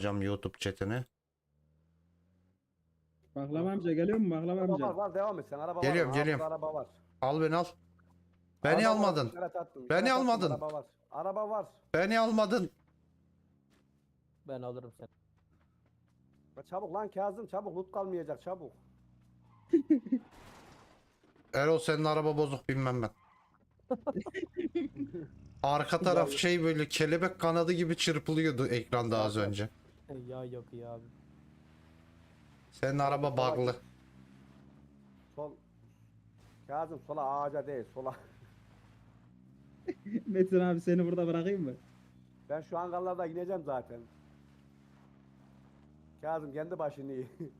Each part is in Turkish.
Hocam YouTube chatini. Baklava amca geliyor mu baklava Araba var amca? var devam et sen araba Geliyorum, var. Geliyorum. Araba var. Al beni al. Beni Araba var, almadın. işaret attım, Beni işaret attım, almadın. Araba var. Araba var. Beni almadın. Ben alırım seni. Ya Çabuk lan Kazım çabuk loot kalmayacak çabuk. Erol senin araba bozuk bilmem ben. Arka taraf şey böyle kelebek kanadı gibi çırpılıyordu ekranda az önce. Ya yok ya abi. Senin araba bug'lı. Sol. Kazım sola ağaca değil sola. Metin abi seni burada bırakayım mı? Ben şu hangarlarda ineceğim zaten. Kazım kendi başını iyi.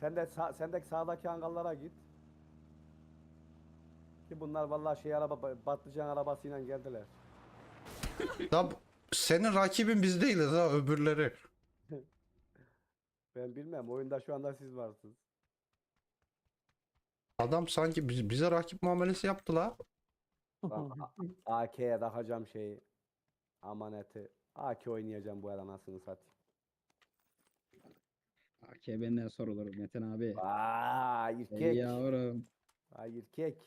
sen de sağ, sendeki sağdaki hangarlara git. Ki bunlar vallahi şey araba patlıcan arabasıyla geldiler. Bu- senin rakibin biz değiliz ha öbürleri. Ben bilmem oyunda şu anda siz varsınız. Adam sanki biz- bize rakip muamelesi yaptı la. Bak, A- AK'ye takacağım şeyi. Amaneti. AK oynayacağım bu el anasını satayım. AK benden sorulur Metin abi. Aa Ey erkek. yavrum. Ay erkek.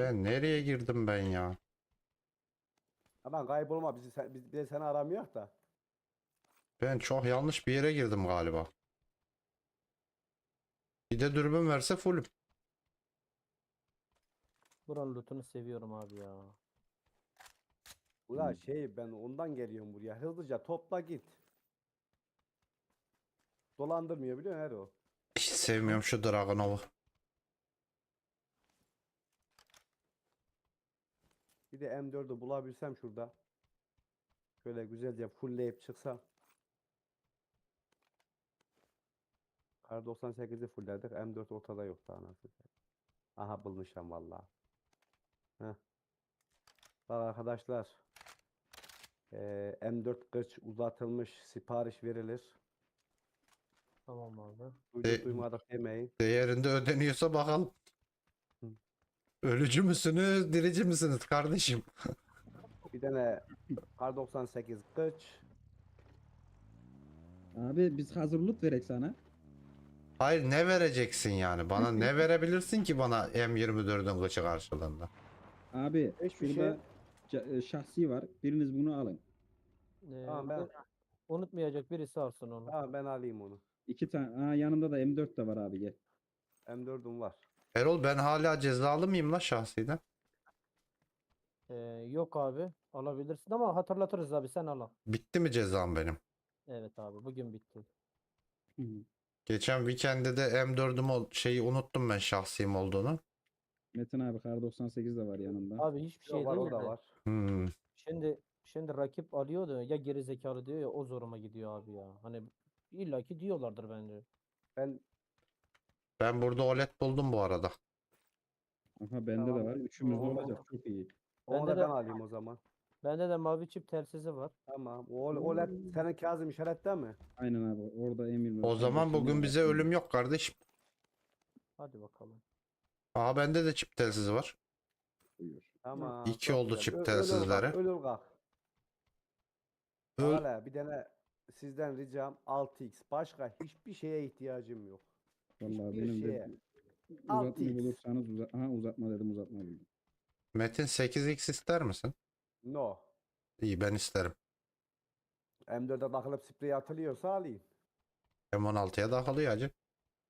Ben nereye girdim ben ya? Aman kaybolma bizi sen, biz, biz seni aramıyor da. Ben çok yanlış bir yere girdim galiba. Bir de dürbün verse fullüm. Buranın lootunu seviyorum abi ya. Ula şey ben ondan geliyorum buraya. Hızlıca topla git. Dolandırmıyor biliyor musun Ero? Hiç sevmiyorum şu Dragonov'u. Bir de M4'ü bulabilsem şurada. Şöyle güzelce fullleyip çıksam. Kar 98'i fullledik. M4 ortada yok daha nasıl. Aha bulmuşum vallahi. Heh. Bak arkadaşlar. Eee, M4 kıç uzatılmış sipariş verilir. Tamam abi. Duyduk E- duymadık demeyin. Değerinde ödeniyorsa bakalım. Ölücü müsünüz, dirici misiniz kardeşim? Bir tane Kar 98 kıç. Abi biz hazır loot verek sana. Hayır ne vereceksin yani? Bana ne verebilirsin ki bana M24'ün kıçı karşılığında? Abi Hiçbir şurada ca- e, şahsi var. Biriniz bunu alın. Ee, Tamam, ben- unutmayacak birisi alsın onu. Tamam ben alayım onu. İki tane. Aa, yanında da M4 de var abi gel. M4'üm var. Erol ben hala cezalı mıyım la şahsiden? Ee, yok abi. Alabilirsin ama hatırlatırız abi sen al. al. Bitti mi cezam benim? Evet abi bugün bitti. Geçen weekend'de de M4'üm ol- şeyi unuttum ben şahsiyim olduğunu. Metin abi kar 98 de var yanında. Abi hiçbir şey var değil o da de. var. Hmm. Şimdi şimdi rakip alıyor da ya geri zekalı diyor ya o zoruma gidiyor abi ya. Hani illaki diyorlardır bence. Ben Ben burada OLED buldum bu arada. Aha bende Tamam. de var. Üçümüzde olacak. Çok iyi. onu Bende da de- ben alayım o zaman. Bende de mavi çip telsizi var. Tamam. O, o LED senin Kazım işaretten mi? Aynen abi. Orada emir O zaman bugün bize ölüm yok kardeşim. Hadi bakalım. Aha bende de çip telsizi var. Tamam. İki çok oldu güzel. çip Ö- ölür telsizleri. kalk, Ölür kalk. Öl- Hala bir tane sizden ricam 6x. Başka hiçbir şeye ihtiyacım yok. Vallahi hiçbir benim de şeye. uzatma 6x. bulursanız uzat. Aha uzatma dedim uzatma buldum. Metin 8x ister misin? No. İyi ben isterim. M4'e takılıp sprey atılıyorsa alayım. M16'ya da kalıyor acı.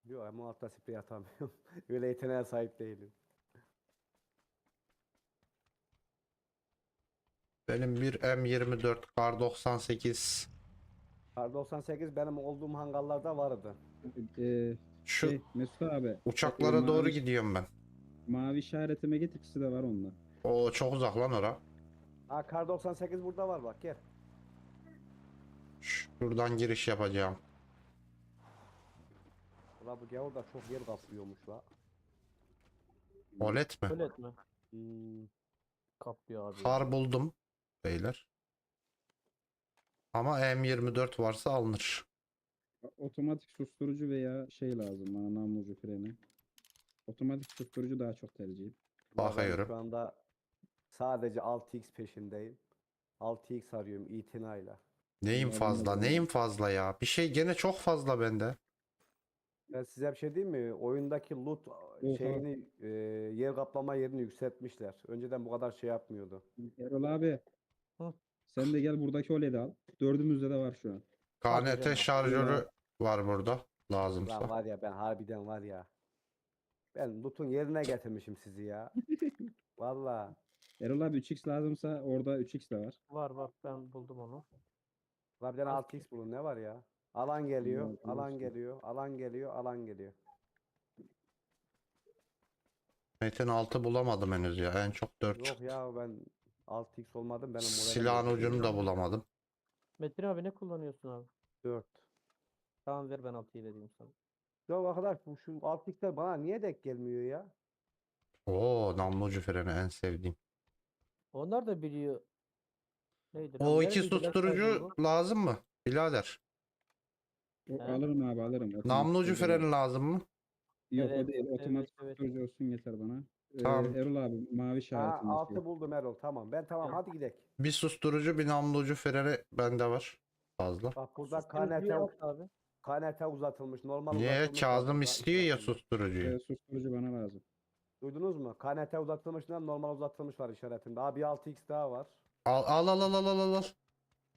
Yok M16'da sprey atamıyorum. Öyle yeteneğe sahip değilim. Benim bir M24 Kar 98 Kar 98 benim olduğum hangarlarda vardı. Ee, şu şey, Mesut abi. uçaklara mavi- doğru gidiyorum ben. Mavi işaretime git ikisi de var onda. O çok uzak lan ora. Ha Kar 98 burada var bak gel. Şuradan giriş yapacağım. Ulan bu gavur da çok yer kaplıyormuş la. OLED mi? Öyle etme. Hmm. Kaplıyor abi. Kar buldum beyler. Ama M24 varsa alınır. Otomatik susturucu veya şey lazım bana namlucu freni. Otomatik susturucu daha çok tercihim. Bakıyorum. Şu anda sadece 6x peşindeyim. 6x arıyorum itinayla. Neyim fazla? Neyim fazla ya? Bir şey gene çok fazla bende. Ben size bir şey diyeyim mi? Oyundaki loot şeyini e, yer kaplama yerini yükseltmişler. Önceden bu kadar şey yapmıyordu. Erol abi. Hı. Sen de gel buradaki OLED'i al. Dördümüzde de var şu an. KNT şarjörü var burada. Lan Lazımsa. var ya ben harbiden var ya. Ben loot'un yerine getirmişim sizi ya. Valla. Erol abi 3x lazımsa orada 3x de var. Var var ben buldum onu. Lan bir tane 6x bulun ne var ya? Alan geliyor, alan geliyor, alan geliyor, alan geliyor. Metin 6 bulamadım henüz ya. En çok 4 Yok çıktı. ya ben 6x olmadım benim moralim Silahın bozuldu ucunu da bulamadım. Metin abi ne kullanıyorsun abi? 4. Tamam ver ben 6'yı vereyim sana. Ya arkadaş bu şu 6x'ler bana niye denk gelmiyor ya? Oo, namlucu freni en sevdiğim. Onlar da biliyor. Neydi? O iki susturucu lazım mı? Birader. O, He. alırım abi alırım. Otomatik Namlucu freni lazım mı? Yok Evet, o değil. evet, Otomatik evet. susturucu olsun yeter bana. Ee, Tamam. Erol abi mavi Ha işaretinde. 6 buldum Erol tamam. Ben tamam hadi gidelim. Bir susturucu, bir namlucu freni bende var. Fazla. Bak burada KNT, abi. KNT uzatılmış. Normal Niye? uzatılmış Kazım var, istiyor ya susturucuyu. Ee, susturucu bana lazım. Duydunuz mu? KNT uzatılmışından normal uzatılmış var işaretinde. Abi 6x daha var. Al al al al al al al.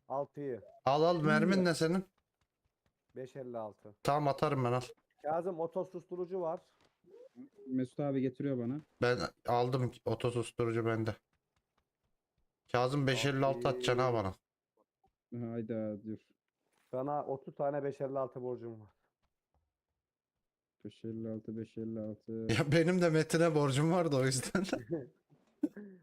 6'yı. Al al mermin ne senin? 556. Tamam atarım ben al. Kazım oto susturucu var. Mesut abi getiriyor bana. Ben aldım oto susturucu bende. Kazım 556 atacaksın ha bana. Hayda dur. Sana 30 tane 556 borcum var. 556 556. Ya benim de Metin'e borcum vardı o yüzden.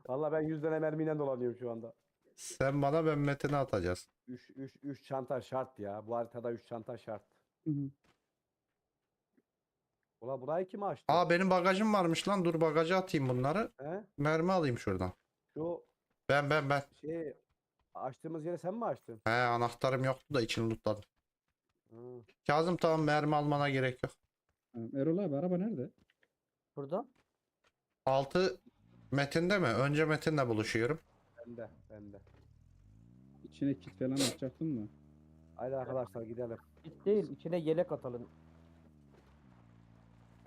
Valla ben 100 tane mermiyle dolanıyorum şu anda. Sen bana ben Metin'e atacağız. 3 3 3 çanta şart ya. Bu haritada 3 çanta şart. Hı hı. Ula burayı kim açtı? Aa benim bagajım varmış lan. Dur bagaja atayım bunları. He? Mermi alayım şuradan. Şu Ben ben ben. şey açtığımız yeri sen mi açtın? He anahtarım yoktu da içini lootladım. Hı. Kazım tamam mermi almana gerek yok. Tamam. Erol abi araba nerede? Burada. 6 Metin'de mi? Önce Metin'le buluşuyorum. Bende, bende. İçine kit falan atacaktın mı? Haydi arkadaşlar gidelim. Hiç değil. içine yelek atalım.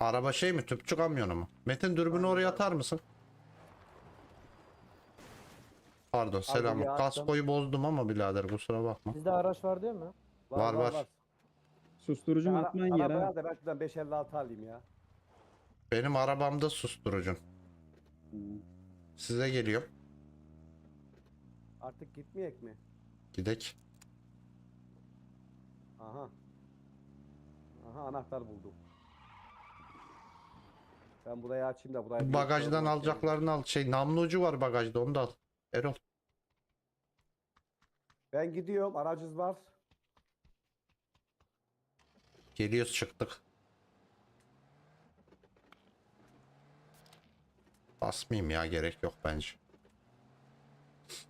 Araba şey mi? Tüpçü kamyonu mu? Metin dürbünü oraya atar mısın? Pardon selam. ya. Kaskoyu bozdum ama birader kusura bakma. Sizde araç var değil mi? Var, var. Susturucu mu Ara, atman yer arabaya da ben şuradan 556 alayım ya. Benim arabamda susturucun. Hı. Size geliyorum. Artık gitmeyek mi? Gidek. Aha. Aha anahtar buldum. Ben burayı açayım da burayı Bagajdan alacaklarını al. Şey namlucu var bagajda onu da al. Erol. Ben gidiyorum aracız var. Geliyoruz çıktık. Basmayayım ya gerek yok bence.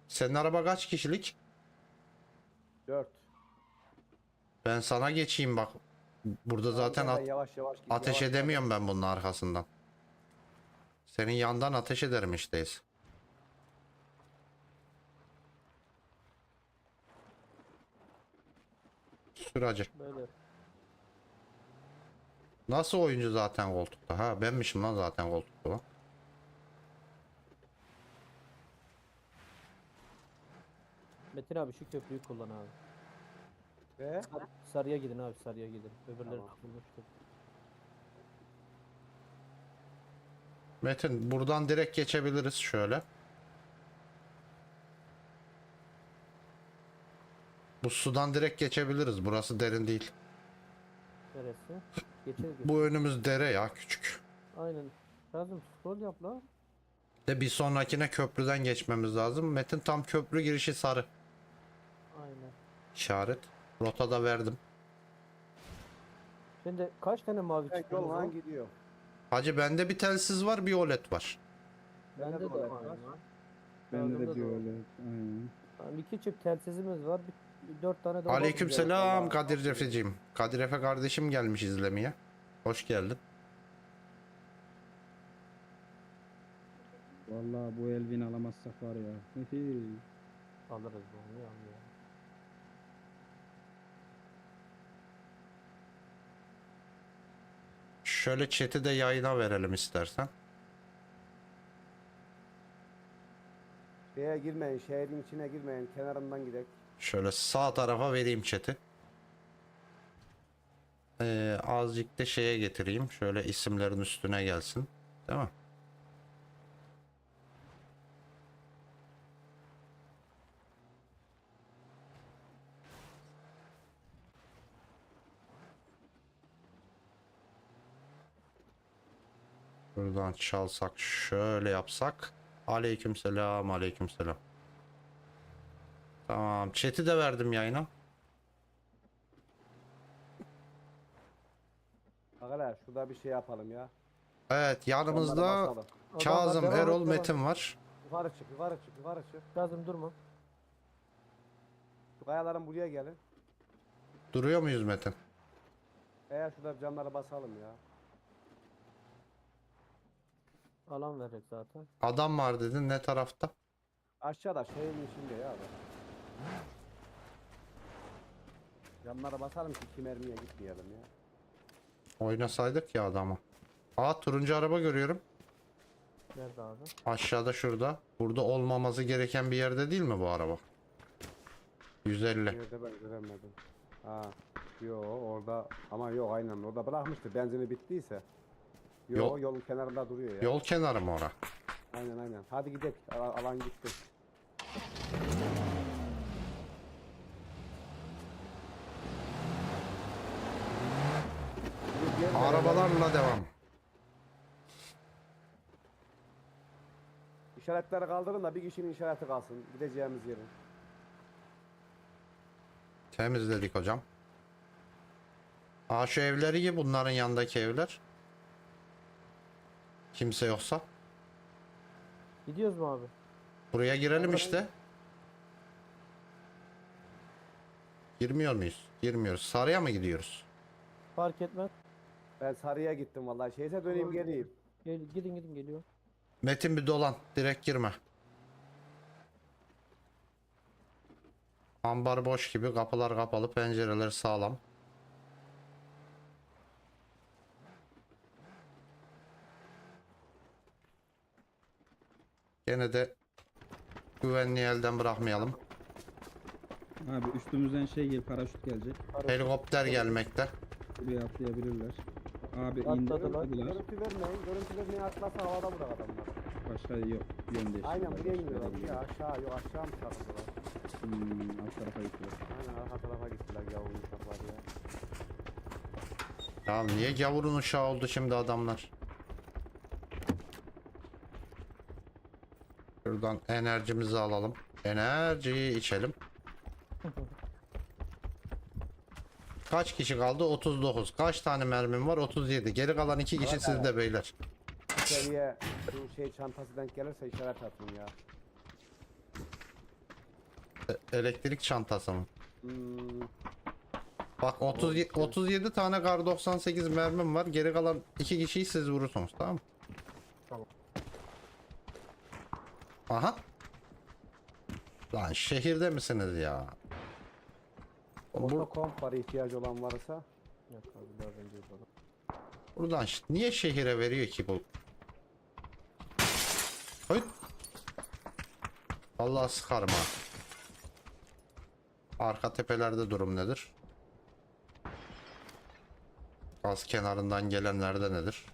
Senin araba kaç kişilik? 4. Ben sana geçeyim bak. Burada zaten at- yavaş yavaş git. ateş yavaş edemiyorum ben bunun arkasından. Senin yandan ateş ederim işteyiz. Sür. Böyle. Nasıl oyuncu zaten koltukta? Ha benmişim lan zaten koltukta. lan. Metin abi şu köprüyü kullan abi. Ve Sar- Sarıya gidin abi sarıya gidin. Öbürleri Tamam. tutulmuştur. Metin buradan direkt geçebiliriz şöyle. Bu sudan direkt geçebiliriz. Burası derin değil. Neresi? Geçeriz. Bu önümüz dere ya küçük. Aynen. Kazım scroll yap la. De bir sonrakine köprüden geçmemiz lazım. Metin tam köprü girişi sarı. Aynen. İşaret. Rotada verdim. Şimdi kaç tane mavi ben çıktınız yoldan lan? gidiyor. Hacı bende bir telsiz var bir OLED var. Bende de OLED var. Bende de var. öyle. Aynen. Tamam, iki çift telsizimiz var. Bir, bir dört tane de Aleykümselam vallahi. Kadir Refeciğim. Kadir Efe kardeşim gelmiş izlemeye. Hoş geldin. Vallahi bu Elvin alamazsak var ya. Alırız bunu ya. ya. Şöyle chat'i de yayına verelim istersen. Şeye girmeyin, şehrin içine girmeyin. Kenarından gidelim. Şöyle sağ tarafa vereyim chat'i. Ee, azıcık da şeye getireyim. Şöyle isimlerin üstüne gelsin. Değil mi? Buradan çalsak şöyle yapsak. Aleykümselam aleykümselam. Tamam. Chat'i de verdim yayına. Arkadaşlar şurada bir şey yapalım ya. Evet yanımızda. Kazım, Adamlar devam Erol, et, devam. Metin var. Yukarı çık, yukarı çık, yukarı çık. Kazım durma. Şu kayaların buraya gelin. Duruyor muyuz Metin? Eğer şurada camları basalım ya. Alan verecek zaten. Adam var dedin ne tarafta? Aşağıda şehrin içinde ya adam. Camlara basalım ki kim mermiye gitmeyelim ya. Oynasaydık ya adamı. Aa turuncu araba görüyorum. Nerede abi? Aşağıda şurada. Burada olmaması gereken bir yerde değil mi bu araba? 150. Nerede ben göremedim. Ha. Yo orada ama yok aynen orada bırakmıştı benzini bittiyse. Yo Yol- yolun kenarında duruyor ya. Yol kenarı mı ora? Aynen aynen. Hadi gidelim. Al- alan gitti. Gel- Arabalarla devam. İşaretleri kaldırın da bir kişinin işareti kalsın. Gideceğimiz yerin. Temizledik hocam. Aa şu evleri gibi bunların yanındaki evler. Kimse yoksa. Gidiyoruz mu abi? Buraya girelim Oradan- işte. Girmiyor muyuz? Girmiyoruz. Sarıya mı gidiyoruz? Fark etmez. Ben sarıya gittim vallahi. Şeyse döneyim Tamam. geleyim. Gel, gidin gidin geliyor. Metin bir dolan. Direkt girme. Ambar boş gibi. Kapılar kapalı. Pencereler sağlam. Gene de güvenliği elden bırakmayalım. Abi üstümüzden şey gel paraşüt gelecek. Helikopter gelmekte. Buraya atlayabilirler. Abi indi Atladılar. atladılar. Görüntü vermeyin. Görüntü vermeyin. Atlasa havada bırak adamlar. Başka yok. Yön değiştirdiler. Aynen buraya başka iniyorlar. yere Ya gidiyor. aşağı yok aşağı mı çarptılar? Hmm, alt tarafa gittiler. Aynen arka tarafa gittiler yavrum uşaklar ya. Ya niye gavurun uşağı oldu şimdi adamlar? Şuradan enerjimizi alalım. Enerjiyi içelim. Kaç kişi kaldı? 39. Kaç tane mermim var? 37. Geri kalan iki kişi sizde beyler. İçeriye şu şey çantası denk gelirse işaret atın ya. E- Elektrik çantası mı? Hmm, Bak 37, 37 tane kar 98 mermim var. Geri kalan iki kişiyi siz vurursunuz tamam mı? Tamam. Aha. Lan şehirde misiniz ya? orta Bur- komp var ihtiyacı olan varsa. Yok abi yapalım. buradan niye şehire veriyor ki bu? Hayır. Allah sıkarım ha. Arka tepelerde durum nedir? Gaz kenarından gelenlerde nedir?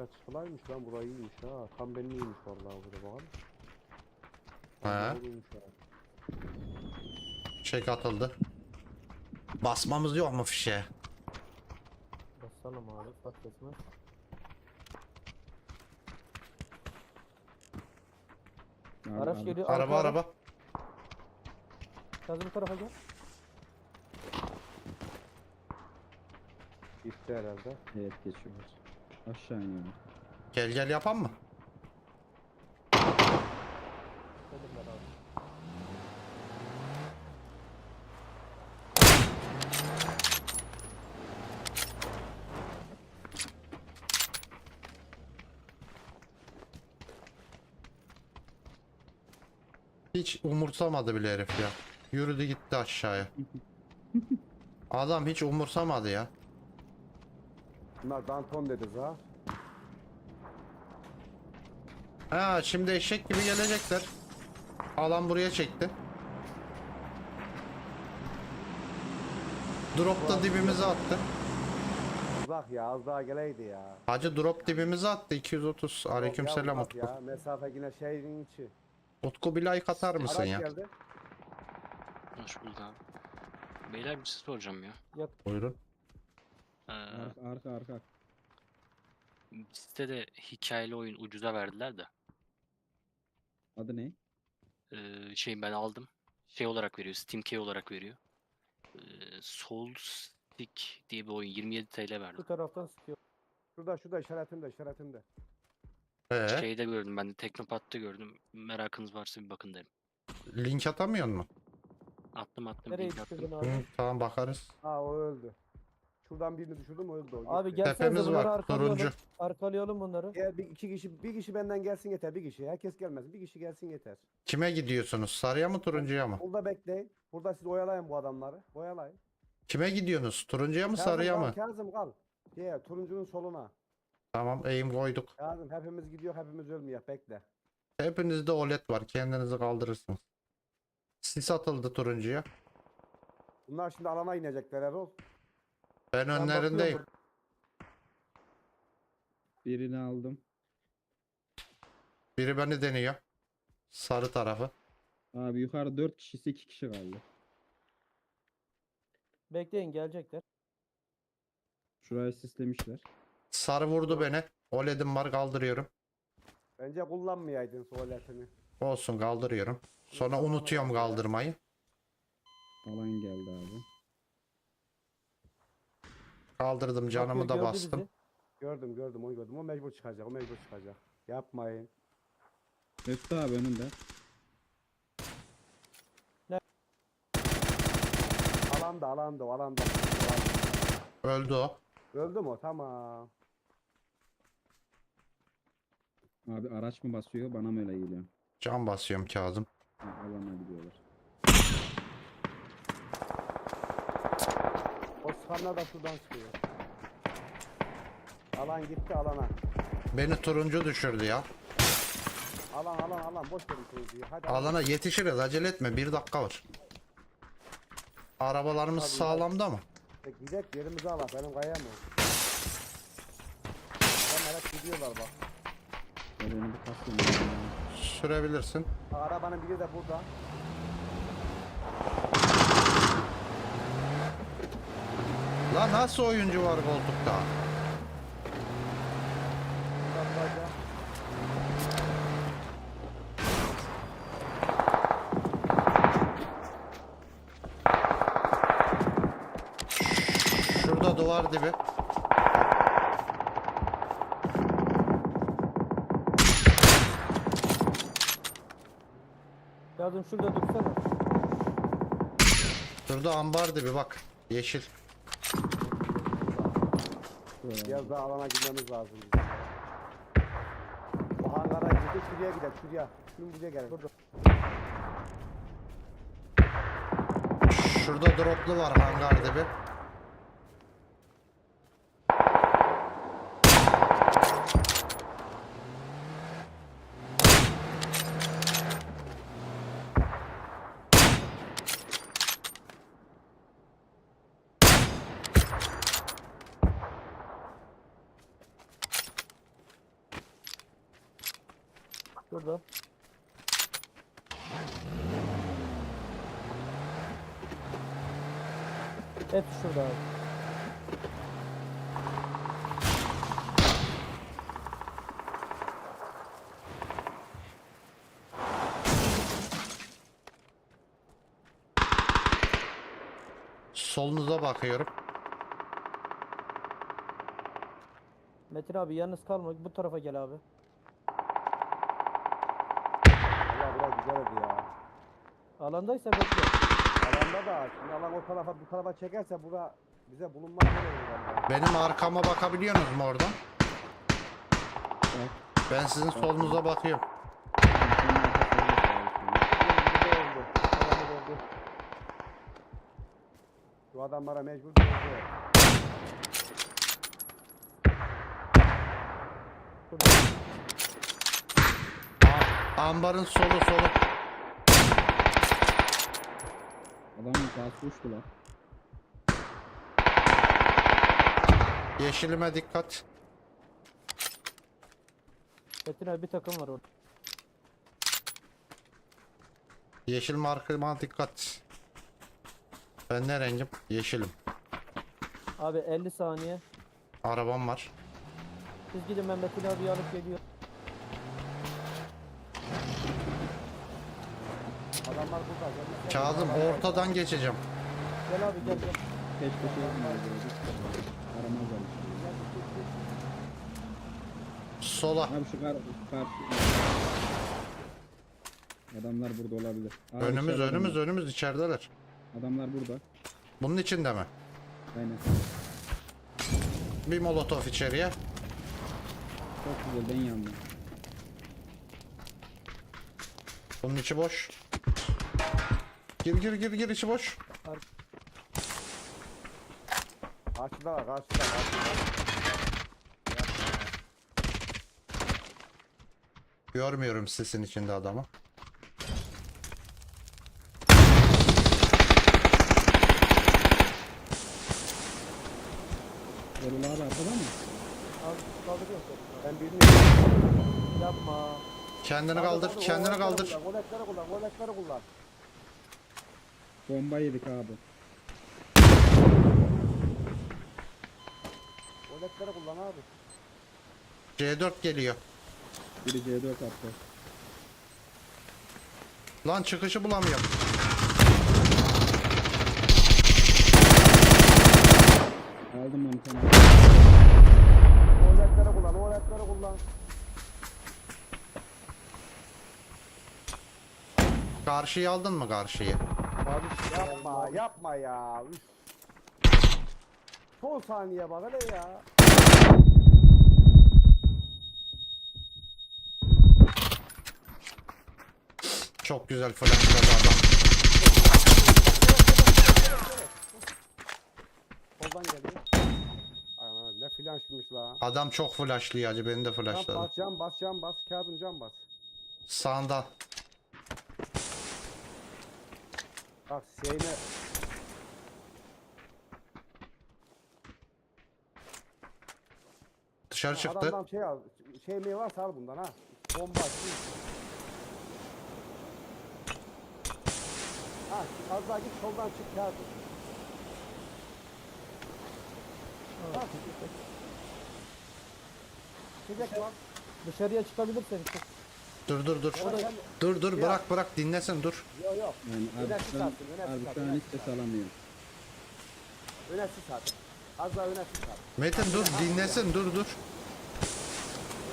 Ya çıkılaymış lan burayı iyiymiş ha. Tam benim iyiymiş vallahi burada bakalım. He. İyiymiş ha. Çek atıldı. Basmamız yok mu fişe? Basalım abi fark etmez. Araç geliyor. Araba arka araba. Kazım bu tarafa gel. Gitti herhalde. Evet geçiyorlar. Aşağı iniyorum. Gel gel yapan mı? Hiç umursamadı bile herif ya. Yürüdü gitti aşağıya. Adam hiç umursamadı ya. Bunlar Danton dedi za. Ha şimdi eşek gibi gelecekler. Alan buraya çekti. Drop da dibimize attı. Uzak ya az daha geleydi ya. Hacı drop dibimize attı 230. Aleykümselam Yok ya, Utku. uzak Ya mesafe yine şehrin içi. Utku bir like atar mısın Araç ya? geldi. Hoş bulduk abi. Beyler bir şey soracağım ya. Buyurun. Arka arka bizde de hikayeli oyun ucuza verdiler de. Adı ne? Ee, şey ben aldım. Şey olarak veriyor. Steam Key olarak veriyor. Ee, Soul Stick diye bir oyun 27 TL verdim. Bu taraftan sıkıyor. Şurada şurada işaretimde işaretimde. Ee, Şeyde gördüm ben de Teknopat'ta gördüm. Merakınız varsa bir bakın derim. link atamıyor mu? Attım attım. Nereye link attım. düşürdün Hı, tamam bakarız. Ha o öldü. Şuradan birini düşürdüm o öldü o. Abi gitti. gelsenize Tepemiz bunları var, arkalayalım. turuncu. Arkalayalım bunları. Gel bir iki kişi bir kişi benden gelsin yeter bir kişi. Herkes gelmez. Bir kişi gelsin yeter. Kime gidiyorsunuz? Sarıya mı turuncuya mı? Burada bekleyin. Burada siz oyalayın bu adamları. Oyalayın. Kime gidiyorsunuz? Turuncuya mı Kazım sarıya kal, mı? Kazım kal. Diye turuncunun soluna. Tamam eğim koyduk. Kazım hepimiz gidiyor hepimiz ölmüyor. Bekle. Hepinizde OLED var. Kendinizi kaldırırsınız. Sis atıldı turuncuya. Bunlar şimdi alana inecekler Erol. Ben önlerindeyim. bakıyorum. Birini aldım. Biri beni deniyor. Sarı tarafı. Abi yukarı 4 kişisi 2 kişi kaldı. Bekleyin gelecekler. Şurayı sislemişler. Sarı vurdu beni. OLED'im var kaldırıyorum. Bence kullanmayaydın tuvaletini. Olsun kaldırıyorum. Sonra unutuyorum kaldırmayı. Alan geldi abi. Kaldırdım canımı Bakıyor, da gördü bastım. bizi. Gördüm gördüm onu gördüm. O mecbur çıkacak. O mecbur çıkacak. Yapmayın. Öttü abi önünde. Alanda alanda o alanda. Öldü o. Öldü mü o? Tamam. Abi araç mı basıyor bana mı öyle geliyor? Can basıyorum Kazım. Ha, alana gidiyorlar. O sıkanlar da şuradan çıkıyor. Alan gitti alana. Beni turuncu düşürdü ya. Alan alan alan boş verin turuncuyu. Hadi alan. Alana yetişiriz acele etme. Bir dakika var. Arabalarımız Tabii, sağlamda mı? E, Gidek yerimizi alak. Benim kaya mı? Hemen hep gidiyorlar bak. Ben kastım. Sürebilirsin. Arabanın biri de burada. La nasıl oyuncu var koltukta? Şurada duvar dibi. Yardım şurada dursana. Şurada ambar dibi bak. Yeşil. Biraz daha alana gitmemiz lazım. bizim. Bu hangara gitti şuraya gidelim şuraya. Şimdi buraya gelin. Burada. Şurada droplu var hangar dibi. Şurada. Hep şurada abi. Solunuza bakıyorum. Metin abi yalnız kalma. Bu tarafa gel abi. Güzel oldu ya. Alandaysa bekle. Alanda da şimdi alan o tarafa bu tarafa çekerse bura bize bulunmaz. Benim arkama bakabiliyorsunuz mu oradan? Evet. Ben sizin solunuza bakıyorum. Bir de oldu. Mecbur doldu. Şurada. Ambarın solu solu. Adamın kası uçtu lan. Yeşilime dikkat. Metin abi bir takım var orada. Yeşil markıma dikkat. Ben ne rengim? Yeşilim. Abi 50 saniye. Arabam var. Siz gidin ben Metin abi alıp geliyor. Adamlar burada. gelmişler. Kazım ortadan geçeceğim. Gel abi gel gel. Yapmayaydı. Aramazlar. Sola. Abi şu kar, karşı... Adamlar burada olabilir. Abi Önümüz içeride önümüz adamlar. önümüz içerideler. Adamlar burada. Bunun içinde mi? Aynen. Bir molotof içeriye. Çok güzel ben yandım. Bunun içi boş. Gir gir gir gir içi boş. Karşıda var karşıda. karşıda. Görmüyorum sisin içinde adamı. Erol abi arkada mı? Abi kaldırıyor seni. Ben birini Yapma. Kendini kaldır, kendini kaldır. Goletleri kullan, goletleri kullan. Bomba yedik abi. Goletleri kullan abi. C4 geliyor. Biri C4 attı. Lan çıkışı bulamıyorum. Aldım onu tamam. Goletleri kullan, goletleri kullan. Karşıyı aldın mı karşıyı? Abi yapma, yapma ya. Üf. Son saniye bak hele ya. Çok güzel flashladı adam. Soldan geliyor. Ana ne flanşmış la. Adam çok flashlıyor acı beni de Cam flashladı. bas, cam bas, cam bas. Kazım cam bas. Sağından. Bak şeyine Dışarı çıktı. adamdan şey al. Şey mi varsa al bundan ha. Bomba. Ha az daha git soldan çık Kazım. Ha. Çıkacak lan. Dışarıya çıkabilirsen çık. Dur dur dur. Dur dur bırak bırak dinlesin dur. Yok yok. Yani Öne öne hiç ses alamıyorum. Öne sıçar. Az daha öne sıçar. Metin dur dinlesin dur dur.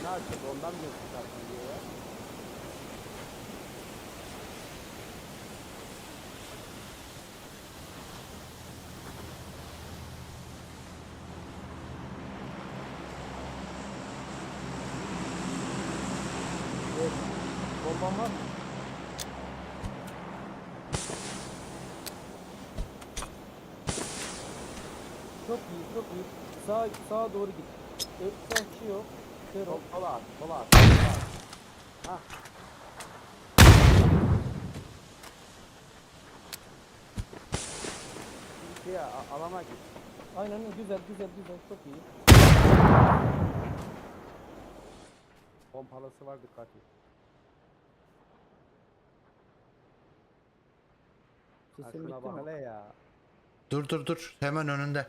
Ne yapacak ondan mı sıçarsın diyor ya. Bomban var mı? Çok iyi, çok iyi. Sağ, sağa doğru git. Öpten yok. Kör ol. sola at, sola at. Hah. Bir şeye, a- alana git. Aynen güzel, güzel, güzel. Çok iyi. Pompalısı var dikkat et. Aklına bitti mi? hele ya. Dur dur dur. Hemen önünde.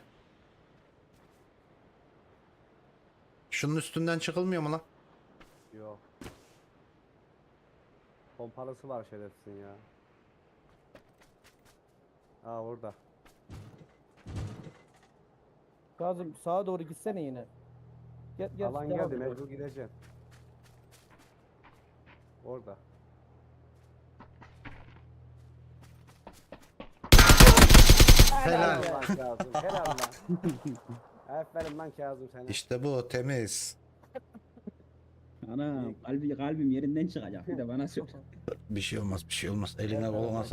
Şunun üstünden çıkılmıyor mu lan? Yok. Pompalısı var şerefsin ya. Aa orada. Kazım sağa doğru gitsene yine. Gel gel. Alan devam geldi et. mecbur gideceğim. Orada. Helal. lan Kazım, helal lan. Aferin lan Kazım sana. İşte bu temiz. Ana kalbi, kalbim yerinden çıkacak. Bir de bana söyle. Bir şey olmaz bir şey olmaz. Eline koluna sağlık.